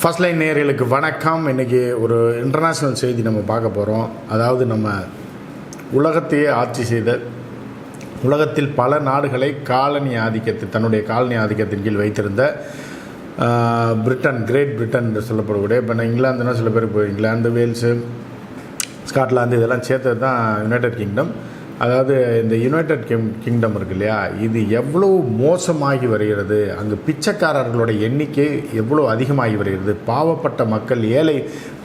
First line நேர்களுக்கு வணக்கம். இன்றைக்கி ஒரு இன்டர்நேஷ்னல் செய்தி நம்ம பார்க்க போகிறோம் அதாவது நம்ம உலகத்தையே ஆட்சி செய்த உலகத்தில் பல நாடுகளை காலனி ஆதிக்கத்தை தன்னுடைய காலனி ஆதிக்கத்தின் கீழ் வைத்திருந்த பிரிட்டன் கிரேட் பிரிட்டன் என்று சொல்லப்படக்கூடிய இப்போ இங்கிலாந்துனா சில பேர் இப்போ இங்கிலாந்து வேல்ஸு ஸ்காட்லாந்து இதெல்லாம் சேர்த்தது தான் யுனைடெட் கிங்டம் அதாவது இந்த யுனைடெட் கிங் கிங்டம் இருக்கு இல்லையா? இது எவ்வளோ மோசமாகி வருகிறது? அங்கு பிச்சைக்காரர்களோட எண்ணிக்கை எவ்வளோ அதிகமாகி வருகிறது? பாவப்பட்ட மக்கள் ஏழை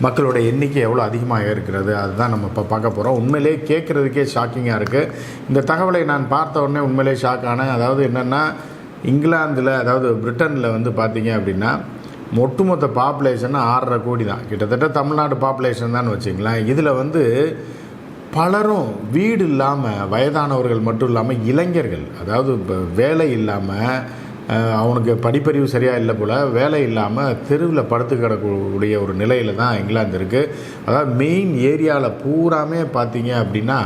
மக்களோட எண்ணிக்கை எவ்வளோ அதிகமாக இருக்கிறது? அதுதான் நம்ம இப்போ பார்க்க போகிறோம் உண்மையிலே கேட்குறதுக்கே ஷாக்கிங்காக இருக்குது இந்த தகவலை நான் பார்த்த உடனே உண்மையிலே ஷாக் ஆனேன். அதாவது என்னென்னா இங்கிலாந்தில் அதாவது பிரிட்டனில் வந்து பார்த்தீங்க அப்படின்னா ஒட்டுமொத்த பாப்புலேஷன் ஆறரை கோடி தான். கிட்டத்தட்ட தமிழ்நாடு பாப்புலேஷன் தான் வச்சுங்களேன் இதில் வந்து பலரும் வீடு இல்லாமல் வயதானவர்கள் மட்டும் இல்லாமல் இளைஞர்கள் அதாவது இப்போ வேலை இல்லாமல் அவனுக்கு படிப்பறிவு சரியாக இல்லை போல் வேலை இல்லாமல் தெருவில் படுத்து கிடக்கக்கூடிய ஒரு நிலையில் தான் இங்கிலாந்து இருக்குது அதாவது மெயின் ஏரியாவில் பூராமே பார்த்தீங்க அப்படின்னா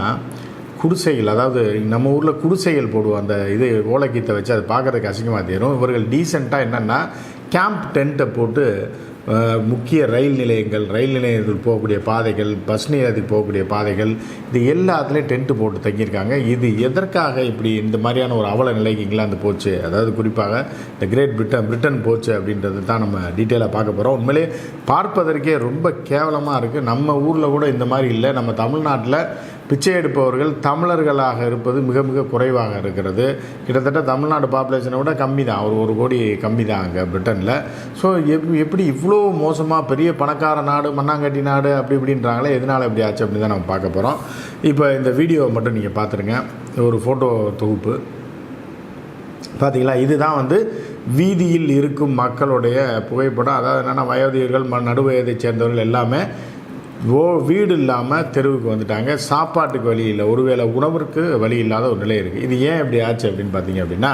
குடிசைகள் அதாவது நம்ம ஊரில் குடிசைகள் போடுவோம். அந்த இது ஓலைக்கீத்தை வச்சு அது பார்க்குறதுக்கு அசிங்கமாக தேரும் இவர்கள் டீசெண்டாக என்னென்னா கேம்ப் டென்ட்டை போட்டு முக்கிய ரயில் நிலையங்கள் ரயில் நிலையத்தில் போகக்கூடிய பாதைகள் பஸ் நிலையத்துக்கு போகக்கூடிய பாதைகள் இது எல்லாத்துலேயும் டென்ட்டு போட்டு தங்கியிருக்காங்க. இது எதற்காக இப்படி இந்த மாதிரியான ஒரு அவல நிலைக்கு இங்கிலாந்து போச்சு? அதாவது குறிப்பாக இந்த கிரேட் பிரிட்டன் பிரிட்டன் போச்சு அப்படின்றது தான் நம்ம டீட்டெயிலாக பார்க்க போகிறோம் உண்மையிலே பார்ப்பதற்கே ரொம்ப கேவலமாக இருக்குது நம்ம ஊரில் கூட இந்த மாதிரி இல்லை. நம்ம தமிழ்நாட்டில் பிச்சை எடுப்பவர்கள் தமிழர்களாக இருப்பது மிக மிக குறைவாக இருக்கிறது. கிட்டத்தட்ட தமிழ்நாடு பாப்புலேஷனை விட கம்மி தான் ஒரு ஒரு கோடி கம்மி தான் அங்கே பிரிட்டனில். ஸோ எப் எப்படி இவ்வளோ மோசமாக பெரிய பணக்கார நாடு மண்ணாங்கட்டி நாடு அப்படி இப்படின்றாங்களே எதனால் இப்படி ஆச்சு அப்படி தான் நம்ம பார்க்க போகிறோம் இப்போ இந்த வீடியோவை மட்டும் நீங்கள் பார்த்துருங்க. ஒரு ஃபோட்டோ தொகுப்பு. பார்த்தீங்களா இதுதான் வந்து வீதியில் இருக்கும் மக்களுடைய புகைப்படம். அதாவது என்னென்னா வயோதிகர்கள் ம நடுவயதைச் சேர்ந்தவர்கள் எல்லாமே ஓ வீடு இல்லாமல் தெருவுக்கு வந்துட்டாங்க. சாப்பாட்டுக்கு வழி இல்லை. ஒருவேளை உணவிற்கு வழி இல்லாத ஒரு நிலை இருக்குது இது ஏன் இப்படி ஆச்சு அப்படின்னு பார்த்தீங்க அப்படின்னா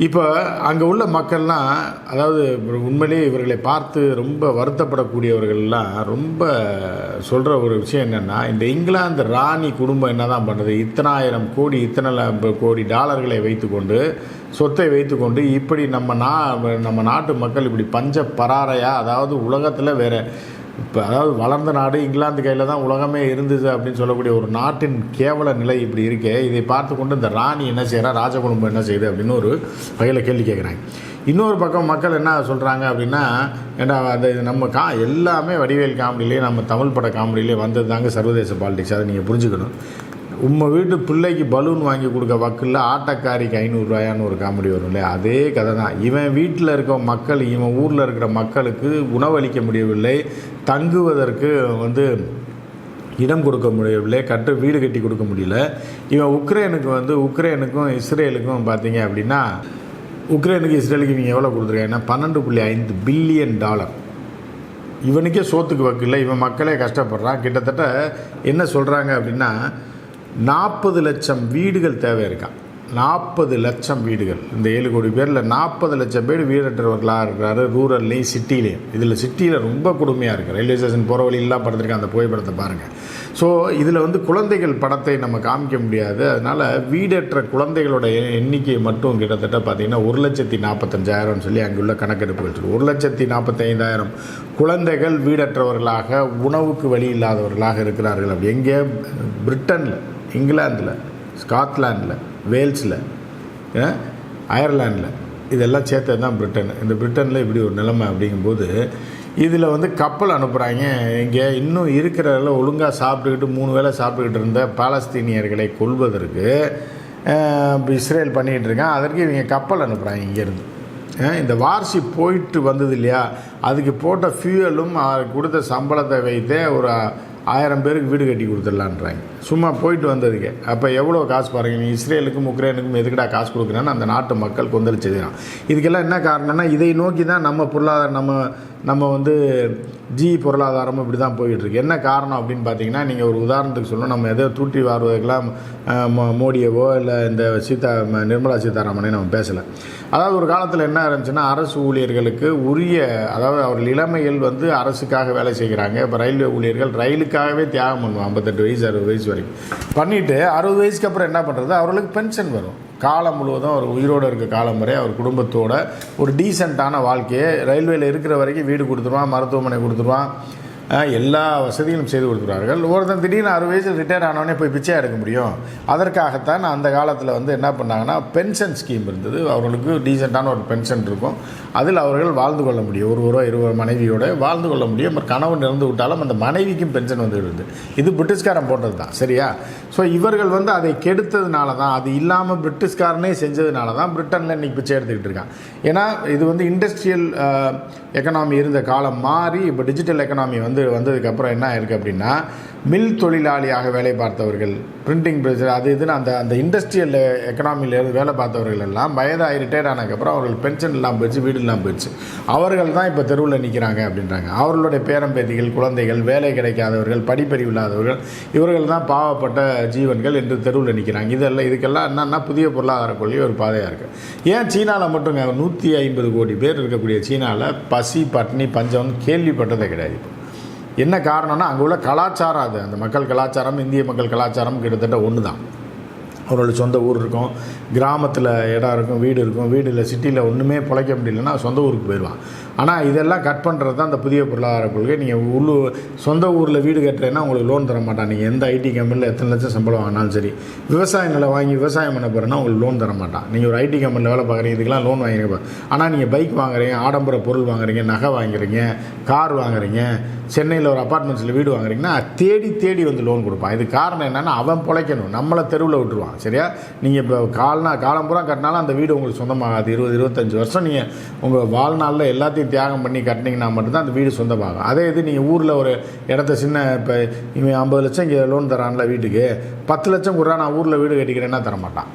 இப்போ அங்கே உள்ள மக்கள்லாம் அதாவது உண்மையிலேயே இவர்களை பார்த்து ரொம்ப வருத்தப்படக்கூடியவர்கள்லாம் ரொம்ப சொல்கிற ஒரு விஷயம் என்னென்னா இந்த இங்கிலாந்து ராணி குடும்பம் என்ன தான் பண்ணுறது இத்தனாயிரம் கோடி இத்தனை ல- கோடி டாலர்களை வைத்துக்கொண்டு சொத்தை வைத்துக்கொண்டு இப்படி நம்ம நா நம்ம நாட்டு மக்கள் இப்படி பஞ்ச பராரையா அதாவது உலகத்தில் வேறு இப்போ அதாவது வளர்ந்த நாடு இங்கிலாந்து கையில் தான் உலகமே இருந்தது அப்படின்னு சொல்லக்கூடிய ஒரு நாட்டின் கேவல நிலை இப்படி இருக்கே. இதை பார்த்து கொண்டு இந்த ராணி என்ன செய்கிறா ராஜகுடும்பம் என்ன செய்யுது அப்படின்னு ஒரு வகையில் கேள்வி கேட்குறாங்க இன்னொரு பக்கம் மக்கள் என்ன சொல்கிறாங்க அப்படின்னா ஏன்னா அந்த நம்ம கா எல்லாமே வடிவேல் காமெடியிலே நம்ம தமிழ் பட காமெடியிலே வந்தது தாங்க சர்வதேச பாலிடிக்ஸ் அதை நீங்கள் புரிஞ்சுக்கணும். உங்கள் வீட்டு பிள்ளைக்கு பலூன் வாங்கி கொடுக்க வக்கில் ஆட்டக்காரிக்கு ஐநூறுரூவாயான்னு ஒரு காமெடி வரும் இல்லையா? அதே கதை தான் இவன் வீட்டில் இருக்க மக்கள் இவன் ஊரில் இருக்கிற மக்களுக்கு உணவளிக்க முடியவில்லை. தங்குவதற்கு வந்து இடம் கொடுக்க முடியவில்லை கட்டு வீடு கட்டி கொடுக்க முடியல. இவன் உக்ரைனுக்கு வந்து உக்ரைனுக்கும் இஸ்ரேலுக்கும் பார்த்தீங்க அப்படின்னா உக்ரைனுக்கு இஸ்ரேலுக்கு இவங்க எவ்வளோ கொடுத்துருக்காங்கன்னா பன்னெண்டு புள்ளி ஐந்து பில்லியன் டாலர். இவனுக்கே சோத்துக்கு வக்கில்லை இவன் மக்களே கஷ்டப்படுறான். கிட்டத்தட்ட என்ன சொல்கிறாங்க அப்படின்னா நாற்பது லட்சம் வீடுகள் தேவை இருக்கான் நாற்பது லட்சம் வீடுகள். இந்த ஏழு கோடி பேரில் நாற்பது லட்சம் பேர் வீடற்றவர்களாக இருக்கிறாரு ரூரல்லையும் சிட்டிலையும். இதில் சிட்டியில் ரொம்ப கொடுமையாக இருக்குது ரயில்வே ஸ்டேஷன் போகிற வழியெல்லாம் படுத்திருக்கேன் அந்த புகைப்படத்தை பாருங்கள் ஸோ இதில் வந்து குழந்தைகள் படத்தை நம்ம காமிக்க முடியாது. அதனால் வீடற்ற குழந்தைகளோட எண்ணிக்கை மட்டும் கிட்டத்தட்ட பார்த்திங்கன்னா ஒரு லட்சத்தி நாற்பத்தஞ்சாயிரம்னு சொல்லி அங்குள்ள கணக்கெடுப்புகள் சொல்லி ஒரு லட்சத்தி நாற்பத்தைந்தாயிரம் குழந்தைகள் வீடற்றவர்களாக உணவுக்கு வழி இல்லாதவர்களாக இருக்கிறார்கள். அப்படி எங்கே பிரிட்டனில் இங்கிலாந்தில் ஸ்காட்லாண்டில் வேல்ஸில் அயர்லாண்டில். இதெல்லாம் சேர்த்தது தான் பிரிட்டன். இந்த பிரிட்டனில் இப்படி ஒரு நிலைமை அப்படிங்கும்போது இதில் வந்து கப்பல் அனுப்புகிறாங்க இங்கே இன்னும் இருக்கிறதில் ஒழுங்காக சாப்பிட்டுக்கிட்டு மூணு வேளை சாப்பிட்டுக்கிட்டு இருந்த பாலஸ்தீனியர்களை கொல்வதற்கு இப்போ இஸ்ரேல் பண்ணிகிட்டு இருக்கான் அதற்கு இவங்க கப்பல் அனுப்புகிறாங்க இங்கேருந்து. இந்த வார்ஷிப் போயிட்டு வந்தது இல்லையா? அதுக்கு போட்ட ஃபியூயலும் கொடுத்த சம்பளத்தை வைத்தே ஒரு ஆயிரம் பேருக்கு வீடு கட்டி கொடுத்துடலான்றாங்க. சும்மா போயிட்டு வந்ததுக்கு. அப்போ எவ்வளோ காசு பாருங்க நீ இஸ்ரேலுக்கும் உக்ரைனுக்கும் எதுக்குடா காசு கொடுக்குறேன்னு அந்த நாட்டு மக்கள் கொந்தளிச்சதுதான். இதுக்கெல்லாம் என்ன காரணம்னா இதை நோக்கி தான் நம்ம பொருளாதாரம் நம்ம நம்ம வந்து ஜி பொருளாதாரமும் இப்படி தான் போயிட்டுருக்கு. என்ன காரணம் அப்படின்னு பார்த்தீங்கன்னா நீங்கள் ஒரு உதாரணத்துக்கு சொல்லணும். நம்ம எதோ தூட்டி வாருவதற்கெல்லாம் மோடியவோ இல்லை இந்த சீதா ம- நிர்மலா சீதாராமனே நம்ம பேசலை. அதாவது ஒரு காலத்தில் என்ன இருந்துச்சுன்னா அரசு ஊழியர்களுக்கு உரிய அதாவது அவர்கள் இளமையில் வந்து அரசுக்காக வேலை செய்கிறாங்க. இப்போ ரயில்வே ஊழியர்கள் ரயிலுக்காகவே தியாகம் பண்ணுவோம் ஐம்பத்தெட்டு வயசு அறுபது வயசு வரைக்கும். பண்ணிவிட்டு அறுபது வயசுக்கு அப்புறம் என்ன பண்ணுறது அவர்களுக்கு பென்ஷன் வரும். காலம் முழுவதும் அவர் உயிரோடு இருக்க காலம் வரை அவர் குடும்பத்தோட ஒரு டீசெண்டான வாழ்க்கையை ரயில்வேயில் இருக்கிற வரைக்கும் வீடு கொடுத்துருவான் மருத்துவமனை கொடுத்துருவான். எல்லா வசதிகளும் செய்து கொடுக்குறார்கள். ஒருத்தன் திடீர்னு அறுபது வயசு ரிட்டையர் ஆனவொடனே போய் பிச்சை எடுக்க முடியும். அதற்காகத்தான் அந்த காலத்தில் வந்து என்ன பண்ணாங்கன்னா பென்ஷன் ஸ்கீம் இருந்தது. அவர்களுக்கு டீசெண்டான ஒரு பென்ஷன் இருக்கும். அதில் அவர்கள் வாழ்ந்து கொள்ள முடியும். ஒரு ஒரு இருவர் மனைவியோட வாழ்ந்து கொள்ள முடியும். கணவன் இறந்து விட்டாலும் அந்த மனைவிக்கும் பென்ஷன் வந்து இது பிரிட்டிஷ்காரன் போட்டது தான் சரியா? ஸோ இவர்கள் வந்து அதை கெடுத்ததுனால தான் அது இல்லாமல் பிரிட்டிஷ்காரனே செஞ்சதுனால தான் பிரிட்டனில் இன்றைக்கி பிச்சை எடுத்துக்கிட்டு இருக்கான். ஏன்னா இது வந்து இண்டஸ்ட்ரியல் எக்கனாமி இருந்த காலம் மாறி இப்போ டிஜிட்டல் எக்கனாமி வந்து வந்ததுக்கப்புறம் என்ன ஆயிருக்கு அப்படின்னா மில் தொழிலாளியாக வேலை பார்த்தவர்கள் பிரிண்டிங் ப்ரெஸ் அது இதுன்னு அந்த அந்த இண்டஸ்ட்ரியல் எக்கனாமியில் வேலை பார்த்தவர்கள் எல்லாம் வயதாகி ரிட்டையர் ஆனதுக்கப்புறம் அவர்கள் பென்ஷன் இல்லாமல் போயிடுச்சு வீடு இல்லாமல் போயிடுச்சு. அவர்கள் தான் இப்போ தெருவில் நிற்கிறாங்க அப்படின்றாங்க. அவர்களுடைய பேரம்பேத்திகள் குழந்தைகள் வேலை கிடைக்காதவர்கள் படிப்பறிவு இல்லாதவர்கள் இவர்கள் தான் பாவப்பட்ட ஜீவன்கள் என்று தெருவில் நிற்கிறாங்க இதெல்லாம் இதுக்கெல்லாம் என்னென்னா புதிய பொருளாதார கொள்கை ஒரு பாதையாக இருக்குது ஏன் சீனாவில் மட்டுங்க நூற்றி ஐம்பது கோடி பேர் இருக்கக்கூடிய சீனாவில் பசி பட்டினி பஞ்சம்னு கேள்விப்பட்டதே கிடையாது இப்போ. என்ன காரணம்னா அங்கே உள்ள கலாச்சாரம் அது. அந்த மக்கள் கலாச்சாரம் இந்திய மக்கள் கலாச்சாரம் கிட்டத்தட்ட ஒன்று தான் அவரோட சொந்த ஊர் இருக்கும் கிராமத்தில் இடம் இருக்கும் வீடு இருக்கும். வீடு இல்லை சிட்டியில் ஒன்றுமே பிழைக்க முடியலன்னா சொந்த ஊருக்கு போயிடுவான் ஆனால் இதெல்லாம் கட் பண்ணுறது தான் அந்த புதிய பொருளாதார கொள்கை. நீங்கள் உள்ளூர் சொந்த ஊரில் வீடு கட்டுறேன்னா உங்களுக்கு லோன் தர மாட்டான் நீங்கள் எந்த ஐடி கம்பெனியில் எத்தனை லட்சம் சம்பளம் வாங்கினாலும் சரி விவசாய நிலம் வாங்கி விவசாயம் பண்ண போகிறேன்னா உங்களுக்கு லோன் தர மாட்டான். நீங்கள் ஒரு ஐடி கம்பெனியில் வேலை பார்க்குறீங்க இதுக்கெல்லாம் லோன் வாங்கிருக்க ஆனால் நீங்கள் பைக் வாங்குறீங்க ஆடம்பர பொருள் வாங்குறீங்க நகை வாங்குறீங்க கார் வாங்குறீங்க சென்னையில் ஒரு அப்பார்ட்மெண்ட்ஸில் வீடு வாங்குறீங்கன்னா தேடி தேடி வந்து லோன் கொடுப்பான். இது காரணம் என்னென்னா அவன் பிழைக்கணும். நம்மளை தெருவில் விட்டுருவான். சரியா? நீங்கள் இப்போ கால்னா காலம்புறம் கட்டினாலும் அந்த வீடு உங்களுக்கு சொந்தமாகாது. இருபது இருபத்தஞ்சி வருஷம் நீங்கள் உங்கள் வாழ்நாளில் எல்லாத்தையும் தியாகம் பண்ணி கட்டினீங்கன்னா மட்டும்தான் அந்த வீடு சொந்தமாகும். அதே இது நீங்கள் ஊரில் ஒரு இடத்த சின்ன இப்போ இவன் ஐம்பது லட்சம் இங்கே லோன் தரான்ல வீட்டுக்கு பத்து லட்சம் கொடுறா நான் ஊரில் வீடு கட்டிக்கிறேன்னா தரமாட்டான்.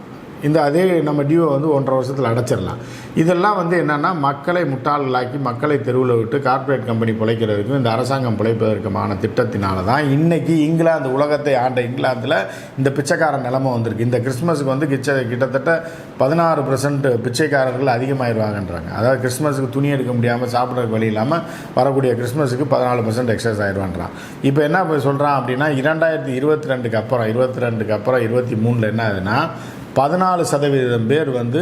இந்த அதே நம்ம டியூவை வந்து ஒன்றரை வருஷத்தில் அடைச்சிடலாம். இதெல்லாம் வந்து என்னென்னா மக்களை முட்டாளாக்கி மக்களை தெருவில் விட்டு கார்ப்பரேட் கம்பெனி பிழைக்கிறதுக்கும் இந்த அரசாங்கம் பிழைப்பதற்குமான திட்டத்தினால தான் இன்றைக்கி இங்கிலாந்து உலகத்தை ஆண்ட இங்கிலாந்தில் இந்த பிச்சைக்கார நிலமை வந்திருக்கு. இந்த கிறிஸ்மஸுக்கு வந்து கிச்ச கிட்டத்தட்ட பதினாறு பர்சன்ட் பிச்சைக்காரர்கள் அதிகமாகிடுவாங்கன்றாங்க அதாவது கிறிஸ்மஸுக்கு துணி எடுக்க முடியாமல் சாப்பிட்றதுக்கு வழி இல்லாமல் வரக்கூடிய கிறிஸ்மஸுக்கு பதினாலு பர்சன்ட் எக்ஸஸ் ஆயிடுவான்றான் இப்போ என்ன போய் சொல்கிறான் அப்படின்னா இரண்டாயிரத்தி இருபத்தி ரெண்டுக்கு அப்புறம் இருபத்தி ரெண்டுக்கு அப்புறம் இருபத்தி மூணில் என்ன ஆகுதுன்னா பதினாலு சதவீதம் பேர் வந்து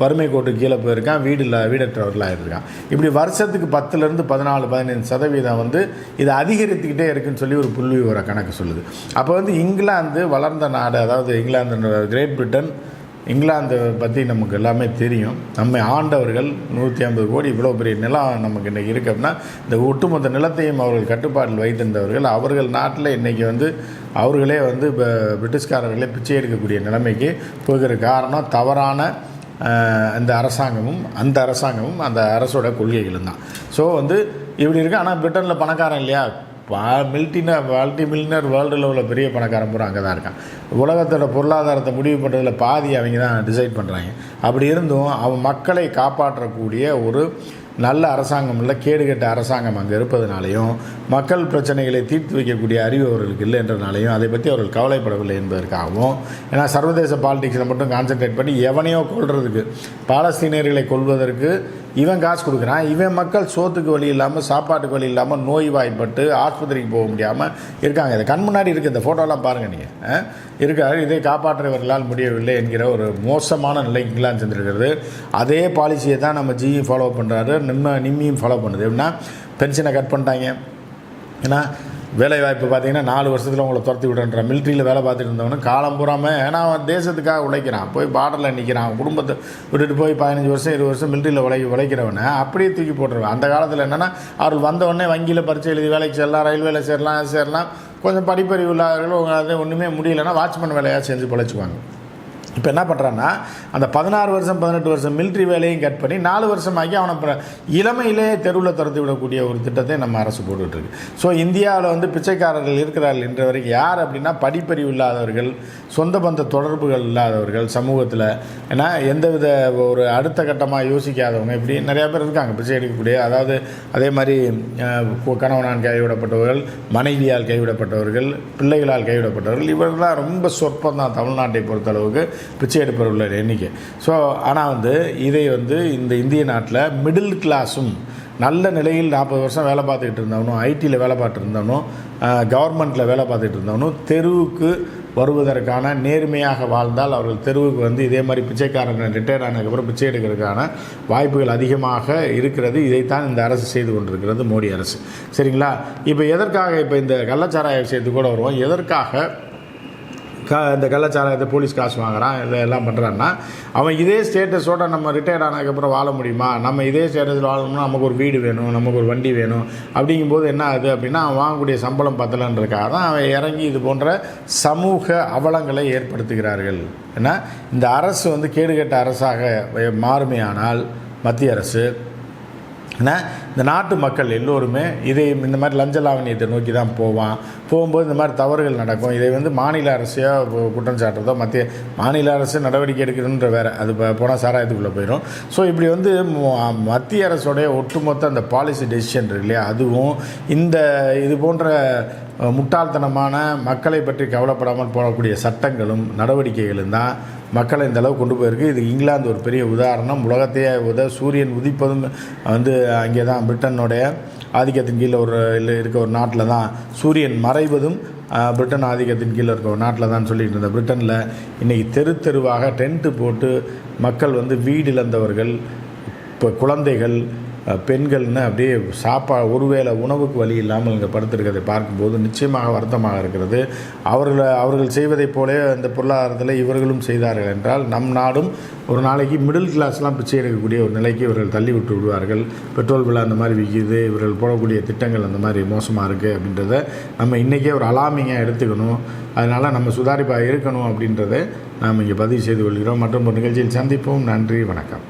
வறுமை கோட்டு கீழே போயிருக்கான். வீடு இல்லை வீடற்றவர்களாக இருக்கான். இப்படி வருஷத்துக்கு பத்துலேருந்து பதினாலு பதினைந்து சதவீதம் வந்து இது அதிகரித்துக்கிட்டே இருக்குன்னு சொல்லி ஒரு புள்ளி விவர கணக்கு சொல்லுது. அப்போ வந்து இங்கிலாந்து வளர்ந்த நாடு அதாவது இங்கிலாந்து கிரேட் பிரிட்டன் இங்கிலாந்து பற்றி நமக்கு எல்லாமே தெரியும். நம்மை ஆண்டவர்கள் நூற்றி ஐம்பது கோடி இவ்வளோ பெரிய நிலம் நமக்கு இன்றைக்கி இருக்கு அப்படின்னா இந்த ஒட்டுமொத்த நிலத்தையும் அவர்கள் கட்டுப்பாட்டில் வைத்திருந்தவர்கள் அவர்கள் நாட்டில் இன்றைக்கி வந்து அவர்களே வந்து இப்போ பிரிட்டிஷ்காரர்களே பிச்சை எடுக்கக்கூடிய நிலைமைக்கு போகிற காரணம் தவறான இந்த அரசாங்கமும் அந்த அரசாங்கமும் அந்த அரசோட கொள்கைகளும் தான். ஸோ வந்து இப்படி இருக்குது ஆனால் பிரிட்டனில் பணக்காரன் இல்லையா? பா மில்டினர் மல்டி மில்லினர் வேர்ல்டு லெவலில் பெரிய பணக்காரன் பூரா அங்கே தான் இருக்கான். உலகத்தோட பொருளாதாரத்தை முடிவு பண்ணுறதுல பாதி அவங்க தான் டிசைட் பண்ணுறாங்க அப்படி இருந்தும் அவன் மக்களை காப்பாற்றக்கூடிய ஒரு நல்ல அரசாங்கம் இல்லை கேடுகெட்ட அரசாங்கம் அங்கே இருப்பதனாலையும் மக்கள் பிரச்சனைகளை தீர்த்து வைக்கக்கூடிய அறிவு அவர்களுக்கு இல்லை என்றனாலையும் அதை பற்றி அவர்கள் கவலைப்படவில்லை என்பதற்காகவும் ஏன்னா சர்வதேச பாலிடிக்ஸில் மட்டும் கான்சென்ட்ரேட் பண்ணி எவனையோ கொள்வதுக்கு பாலஸ்தீனியர்களை கொள்வதற்கு இவன் காசு கொடுக்குறான். இவன் மக்கள் சோத்துக்கு வழி இல்லாமல் சாப்பாட்டுக்கு வழி இல்லாமல் நோய் வாய்ப்பட்டு ஆஸ்பத்திரிக்கு போக முடியாமல் இருக்காங்க. இது கண் முன்னாடி இருக்குது இந்த ஃபோட்டோலாம் பாருங்கள் நீங்கள் இருக்காரு. இதை காப்பாற்றுவர்களால் முடியவில்லை என்கிற ஒரு மோசமான நிலைக்குலாம் செஞ்சுருக்கிறது அதே பாலிசியை தான் நம்ம ஜியும் ஃபாலோ பண்ணுறாரு நிம்ம நிம்மியும் ஃபாலோ பண்ணுது. எப்படின்னா பென்ஷனை கட் பண்ணிட்டாங்க. ஏன்னா வேலை வாய்ப்பு பார்த்தீங்கன்னா நாலு வருஷத்தில் உங்களை துரத்தி விடுன்ற மிலிட்ரியில் வேலை பார்த்துட்டு இருந்தவனு காலம் பூராமல் ஏன்னா அவன் தேசத்துக்காக உழைக்கிறான். போய் பார்டரில் நிற்கிறான் அவன் குடும்பத்தை விட்டுட்டு போய் பதினஞ்சு வருஷம் இருபது வருஷம் மிலிட்ரியில் உழை உழைக்கிறவனை அப்படியே தூக்கி போட்டுருவேன். அந்த காலத்தில் என்னென்னா அவர் வந்தவொடனே வங்கியில் பரிச்சை எழுதி வேலைக்கு சேரலாம் ரயில்வேல சேரலாம் சேரலாம். கொஞ்சம் படிப்பறிவு இல்லாதவர்கள் உங்க ஒன்றுமே முடியலைன்னா வாட்ச்மேன் வேலையாக செஞ்சு பிழைச்சிக்குவாங்க. இப்போ என்ன பண்ணுறான்னா அந்த பதினாறு வருஷம் பதினெட்டு வருஷம் மிலிட்ரி வேலையும் கட் பண்ணி நாலு வருஷமாக்கி அவனை அப்புறம் இளமையிலே தெருவில் திறந்து விடக்கூடிய ஒரு திட்டத்தை நம்ம அரசு போட்டுட்ருக்கு ஸோ இந்தியாவில் வந்து பிச்சைக்காரர்கள் இருக்கிறார்கள் இன்ற வரைக்கும் யார் அப்படின்னா படிப்பறிவு இல்லாதவர்கள் சொந்த பந்த தொடர்புகள் இல்லாதவர்கள் சமூகத்தில். ஏன்னா எந்தவித ஒரு அடுத்த கட்டமாக யோசிக்காதவங்க இப்படி நிறையா பேர் இருக்காங்க பிச்சை எடுக்கக்கூடிய. அதாவது அதே மாதிரி கணவனால் கைவிடப்பட்டவர்கள் மனைவியால் கைவிடப்பட்டவர்கள் பிள்ளைகளால் கைவிடப்பட்டவர்கள் இவர்கள்லாம் ரொம்ப சொற்பம் தான் தமிழ்நாட்டை பொறுத்தளவுக்கு. பிச்சை எடுப்பவர்களோட எண்ணிக்கை. ஸோ ஆனால் வந்து இதை வந்து இந்த இந்திய நாட்டில் மிடில் கிளாஸும் நல்ல நிலையில் நாற்பது வருஷம் வேலை பார்த்துக்கிட்டு இருந்தவனும் ஐடியில் வேலை பார்த்துட்டு இருந்தவனும் கவர்மெண்ட்டில் வேலை பார்த்துட்டு இருந்தவனும் தெருவுக்கு வருவதற்கான நேர்மையாக வாழ்ந்தால் அவர்கள் தெருவுக்கு வந்து இதே மாதிரி பிச்சைக்காரங்க ரிட்டையர் ஆனதுக்கப்புறம் பிச்சை எடுக்கிறதுக்கான வாய்ப்புகள் அதிகமாக இருக்கிறது. இதைத்தான் இந்த அரசு செய்து கொண்டிருக்கிறது மோடி அரசு. சரிங்களா? இப்போ எதற்காக இப்போ இந்த கள்ளச்சாராய விஷயத்துக்கு கூட வருவோம்? எதற்காக? க இந்த கள்ளச்சாராயத்தை போலீஸ் காசு வாங்குறான் இதெல்லாம் பண்ணுறான்னா அவன் இதே ஸ்டேட்டஸோட நம்ம ரிட்டையர்ட் ஆனதுக்கப்புறம் வாழ முடியுமா? நம்ம இதே ஸ்டேட்டஸில் வாழணும்னா நமக்கு ஒரு வீடு வேணும் நமக்கு ஒரு வண்டி வேணும். அப்படிங்கும்போது என்ன ஆகுது அப்படின்னா அவன் வாங்கக்கூடிய சம்பளம் பத்தலைன்றதுக்காக தான் அவன் இறங்கி இது போன்ற சமூக அவலங்களை ஏற்படுத்துகிறார்கள். ஏன்னா இந்த அரசு வந்து கேடுகட்ட அரசாக மாறுமையானால் மத்திய அரசு ஏன்னா இந்த நாட்டு மக்கள் எல்லோருமே இதை இந்த மாதிரி லஞ்ச லாவணியத்தை நோக்கி தான் போவான். போகும்போது இந்த மாதிரி தவறுகள் நடக்கும். இதை வந்து மாநில அரசையோ குற்றம் சாட்டுறதோ மத்திய மாநில அரசு நடவடிக்கை எடுக்கணுன்ற வேறு. அது இப்போ போனால் சாராயத்துக்குள்ளே போயிடும் ஸோ இப்படி வந்து ம- மத்திய அரசோடைய ஒட்டுமொத்த அந்த பாலிசி டெசிஷன் இருக்கு இல்லையா? அதுவும் இந்த இது போன்ற முட்டாள்தனமான மக்களை பற்றி கவலைப்படாமல் போகக்கூடிய சட்டங்களும் நடவடிக்கைகளும் தான் மக்களை இந்த அளவு கொண்டு போயிருக்கு. இது இங்கிலாந்து ஒரு பெரிய உதாரணம். உலகத்தையே உத சூரியன் உதிப்பதும் வந்து அங்கே தான் பிரிட்டனுடைய ஆதிக்கத்தின் கீழே ஒரு இல்லை இருக்க ஒரு நாட்டில் தான் சூரியன் மறைவதும் பிரிட்டன் ஆதிக்கத்தின் கீழே இருக்க ஒரு நாட்டில் தான் சொல்லிட்டு இருந்த பிரிட்டனில் இன்றைக்கி தெரு தெருவாக டென்ட்டு போட்டு மக்கள் வந்து வீடு இழந்தவர்கள் இப்போ குழந்தைகள் பெண்கள்னு அப்படியே சாப்பா ஒருவேளை உணவுக்கு வழி இல்லாமல் இங்கே படுத்திருக்கிறதை பார்க்கும்போது நிச்சயமாக வருத்தமாக இருக்கிறது. அவர்களை அவர்கள் செய்வதைப் போலே அந்த பொருளாதாரத்தில் இவர்களும் செய்தார்கள் என்றால் நம் நாடும் ஒரு நாளைக்கு மிடில் கிளாஸ்லாம் பிச்சை எடுக்கக்கூடிய ஒரு நிலைக்கு இவர்கள் தள்ளி விட்டு விடுவார்கள். பெட்ரோல் விலை அந்த மாதிரி விற்கிது இவர்கள் போடக்கூடிய திட்டங்கள் அந்த மாதிரி மோசமாக இருக்குது அப்படின்றத நம்ம இன்றைக்கே ஒரு அலாமிங்காக எடுத்துக்கணும். அதனால் நம்ம சுதாரிப்பாக இருக்கணும் அப்படின்றத நாம் இங்கே பதிவு செய்து கொள்கிறோம். மற்றும் ஒரு நிகழ்ச்சியில் சந்திப்போம். நன்றி வணக்கம்.